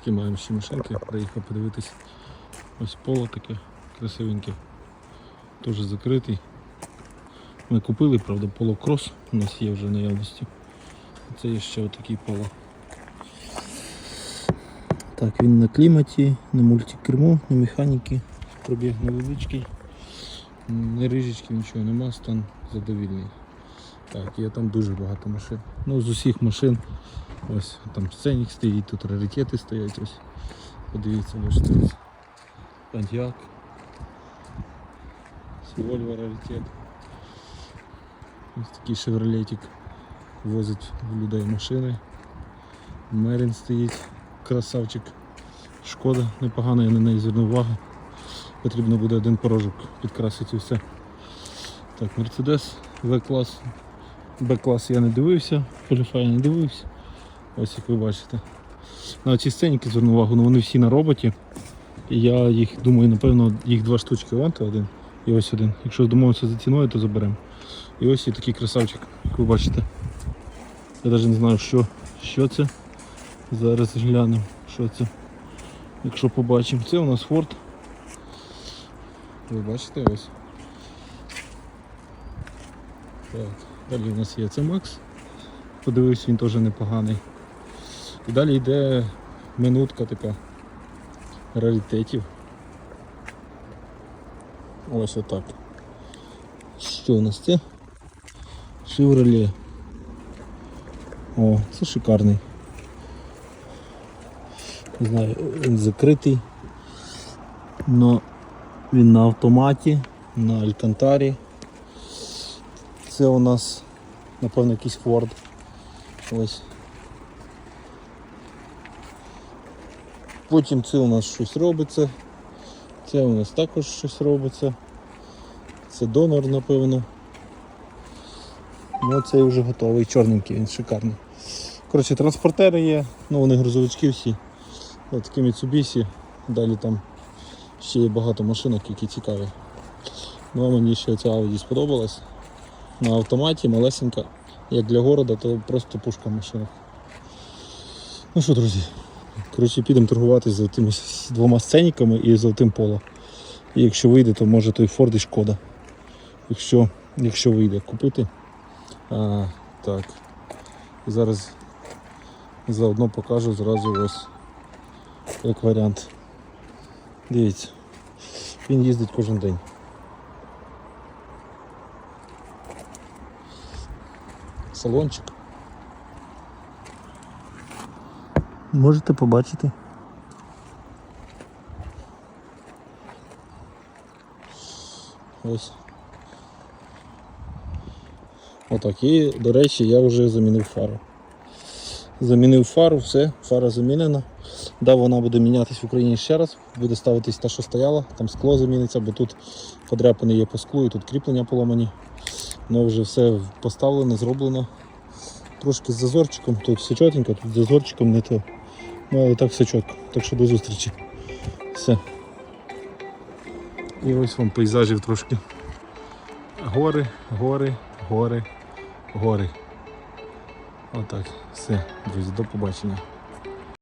такі маємо ще машинки, приїхав подивитись. Ось поло таке красивеньке. Теж закритий. Ми купили, правда, поло крос у нас є вже в наявності. Це є ще отакий поло. Так, він на кліматі, на мультикермо, на механіки, пробіг невеличкий. Не рижечки, нічого нема, стан задовільний. Так, є там дуже багато машин. Ну, з усіх машин. Ось там сценік стоїть, тут раритети стоять ось. Подивіться, ось. Пантьяк. Вольво раритет. Ось такий шевролетик возить в людей машини. Мерін стоїть, красавчик. Шкода, непогано, я на неї звернув увагу. Потрібно буде один порожок підкрасити і все. Так, Мерседес, В-клас. Б-клас я не дивився, поліфай не дивився. Ось як ви бачите. На ці сценіки звернув увагу, ну вони всі на роботі. І я їх думаю, напевно, їх два штучки ванти один і ось один. Якщо домовимося за ціною, то заберемо. І ось є такий красавчик, як ви бачите. Я навіть не знаю, що, що це. Зараз глянемо, що це. Якщо побачимо. Це у нас Ford. Ви бачите ось. Так, далі у нас є це Макс. Подивився, він теж непоганий. Далі йде минутка така раритетів. Ось отак. Що у нас це? Chevrolet. О, це шикарний. Не знаю, він закритий. Но він на автоматі, на Алькантарі. Це у нас, напевно, якийсь Ford. Ось. Потім це у нас щось робиться. Це у нас також щось робиться. Це донор, напевно. Ну цей вже готовий, чорненький, він шикарний. Коротше, транспортери є, ну вони грузовички всі. Ось такі Mitsubishi. Далі там ще є багато машинок, які цікаві. Ну а мені ще ця Audi сподобалась. На автоматі малесенька. Як для города, то просто пушка машина. Ну що, друзі, коротше, підемо торгуватися за тими двома сценіками і золотим поло. І якщо вийде, то може той Ford і шкода. Якщо, якщо вийде купити. А, так. І зараз заодно покажу зразу ось як варіант. Дивіться, він їздить кожен день. Салончик. Можете побачити. Ось. Отак. І, до речі, я вже замінив фару. Замінив фару, все, фара замінена. Да, вона буде мінятись в Україні ще раз, буде ставитись та, що стояла, там скло заміниться, бо тут подряпини є по склу і тут кріплення поломані. Ну вже все поставлено, зроблено. Трошки з зазорчиком, тут все чотенько, тут з зазорчиком не то. Ну але так все чітко. Так що до зустрічі. Все. І ось вам пейзажів трошки. Гори, гори, гори, гори. Отак. Все, друзі, до побачення.